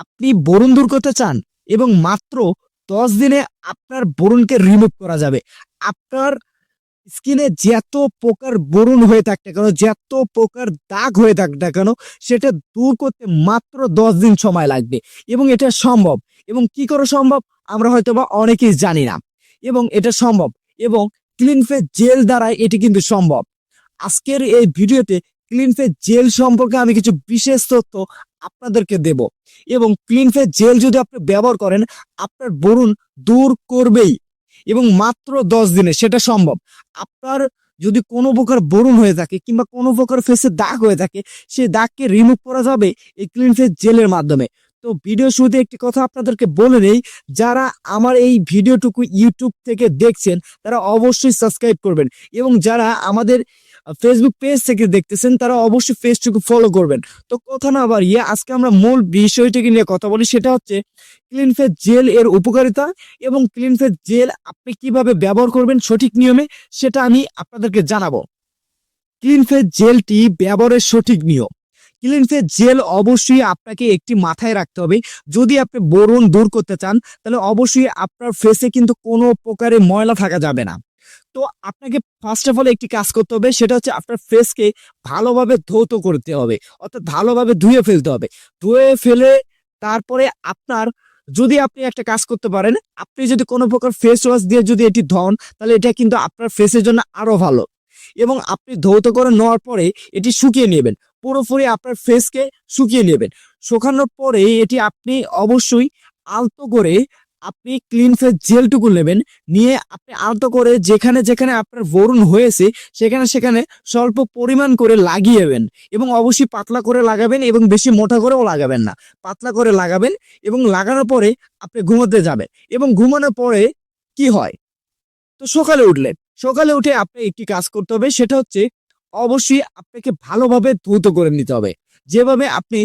আপনি বরুণ দূর করতে চান এবং মাত্র দশ দিনে আপনার বরুণকে রিমুভ করা যাবে। আপনার স্কিনে যত প্রকার বরুণ হয়ে থাক না কেন, যত প্রকার দাগ হয়ে থাক না কেন, সেটা দূর করতে মাত্র দশ দিন সময় লাগবে এবং এটা সম্ভব। এবং কি করে সম্ভব? আমরা হয়তো বা অনেকেই জানি না। এবং এটা সম্ভব এবং ক্লিনফে জেল দ্বারা এটি কিন্তু সম্ভব। আজকের এই ভিডিওতে ক্লিন ফেস জেল সম্পর্কে আমি কিছু বিশেষ তথ্য আপনাদেরকে দেব। এবং ক্লিন ফেস জেল যদি আপনি ব্যবহার করেন, আপনার বরুণ দূর করবেই। এবং মাত্র দশ দিনে সেটা সম্ভব। আপনার যদি কোনো প্রকার বরুণ হয়ে থাকে কিংবা কোনো প্রকার ফেসে দাগ হয়ে থাকে, সেই দাগকে রিমুভ করা যাবে এই ক্লিন ফেস জেলের মাধ্যমে। তো ভিডিও শুরুতে একটি কথা আপনাদেরকে বলে নেই, যারা আমার এই ভিডিওটুকু ইউটিউব থেকে দেখছেন, তারা অবশ্যই সাবস্ক্রাইব করবেন। এবং যারা আমাদের ফেসবুক পেজ থেকে দেখতেছেন, তারা অবশ্যই পেজটুকু ফলো করবেন। তো কথা না বাড়িয়ে আজকে আমরা মূল বিষয়টিকে নিয়ে কথা বলি, সেটা হচ্ছে ক্লিন ফেস জেল এর উপকারিতা এবং ক্লিন ফেস জেল আপনি কীভাবে ব্যবহার করবেন সঠিক নিয়মে, সেটা আমি আপনাদেরকে জানাব। ক্লিন ফেস জেলটি ব্যবহারের সঠিক নিয়ম। ক্লিন ফেস জেল অবশ্যই আপনাকে একটি মাথায় রাখতে হবে। যদি আপনি বরুণ দূর করতে চান, তাহলে অবশ্যই আপনার ফেসে কিন্তু কোনো প্রকারে ময়লা থাকা যাবে না। তো আপনাকে ফার্স্ট অফ অল একটি কাজ করতে হবে, সেটা হচ্ছে আপনার ফেসকে ভালোভাবে ধৌত করতে হবে, অর্থাৎ ভালোভাবে ধুয়ে ফেলতে হবে। ধুয়ে ফেলে তারপরে আপনার, যদি আপনি একটা কাজ করতে পারেন, আপনি যদি কোনো প্রকার ফেস ওয়াশ দিয়ে যদি এটি ধন, তাহলে এটা কিন্তু আপনার ফেসের জন্য আরও ভালো। এবং আপনি ধৌত করে নেওয়ার পরে এটি শুকিয়ে নেবেন, পুরোপুরি আপনার ফেসকে শুকিয়ে নেবেন। শুকানোর পরে এটি আপনি অবশ্যই আলতো করে আপনি ক্লিন ফেস জেলটুকু নেবেন, নিয়ে আপনি আলতো করে যেখানে যেখানে আপনার বরুণ হয়েছে, সেখানে সেখানে স্বল্প পরিমাণ করে লাগিয়েবেন এবং অবশ্যই পাতলা করে লাগাবেন এবং বেশি মোটা করেও লাগাবেন না। পাতলা করে লাগাবেন এবং লাগানোর পরে আপনি ঘুমোতে যাবেন এবং ঘুমানোর পরে কি হয়? তো সকালে উঠলেন সকালে উঠে আপনি একটি কাজ করতে হবে, সেটা হচ্ছে অবশ্যই আপনাকে ভালোভাবে ধৌত করে নিতে হবে। যেভাবে আপনি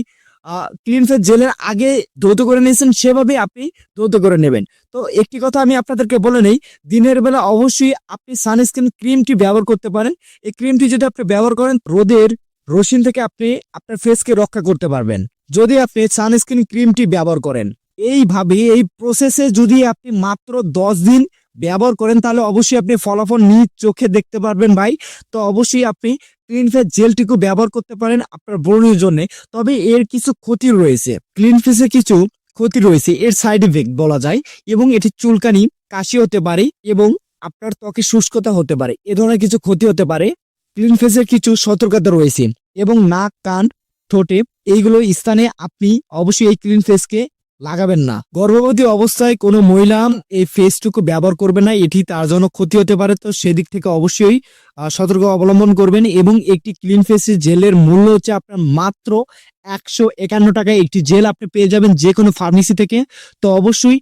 ক্লিন ফেস জেলের আগে ধৌত করে নিয়েছেন, সেভাবেই আপনি ধৌত করে নেবেন। তো একটি কথা আমি আপনাদেরকে বলে নেই, দিনের বেলা অবশ্যই আপনি সানস্ক্রিন ক্রিমটি ব্যবহার করতে পারেন। এই ক্রিমটি যদি আপনি ব্যবহার করেন, রোদের রশ্মি থেকে আপনি আপনার ফেসকে রক্ষা করতে পারবেন। যদি আপনি সানস্ক্রিন ক্রিমটি ব্যবহার করেন এইভাবে এই প্রসেসে যদি আপনি মাত্র দশ দিন ব্যবহার করেন, তাহলে অবশ্যই আপনি ফলাফল নিজ চোখে দেখতে পারবেন ভাই। তো অবশ্যই আপনি ক্লিন ফেস জেলটিকে ব্যবহার করতে পারেন আপনার ব্রণের জন্য। তবে এর কিছু ক্ষতি রয়েছে। ক্লিন ফেসে কিছু ক্ষতি রয়েছে, এর সাইড ইফেক্ট বলা যায়, এবং এটি চুলকানি, কাশি হতে পারে, এবং আপনার ত্বকে শুষ্কতা হতে পারে। এ ধরনের কিছু ক্ষতি হতে পারে। ক্লিন ফেসের কিছু সতর্কতা রয়েছে, এবং নাক, কান, ঠোঁটে, এইগুলো স্থানে আপনি অবশ্যই এই ক্লিন ফেসকে লাগাবেন না। গর্ভবতী অবস্থায় কোনো মহিলা এই ফেসটুকু ব্যবহার করবে না, এটি তার জন্য ক্ষতি হতে পারে। তো সেদিক থেকে অবশ্যই সতর্ক অবলম্বন করবেন এবং একটি ক্লিন ফেসের জেলের মূল্য হচ্ছে আপনার মাত্র একশো একান্ন টাকায় একটি জেল আপনি পেয়ে যাবেন যে কোনো ফার্মেসি থেকে। তো অবশ্যই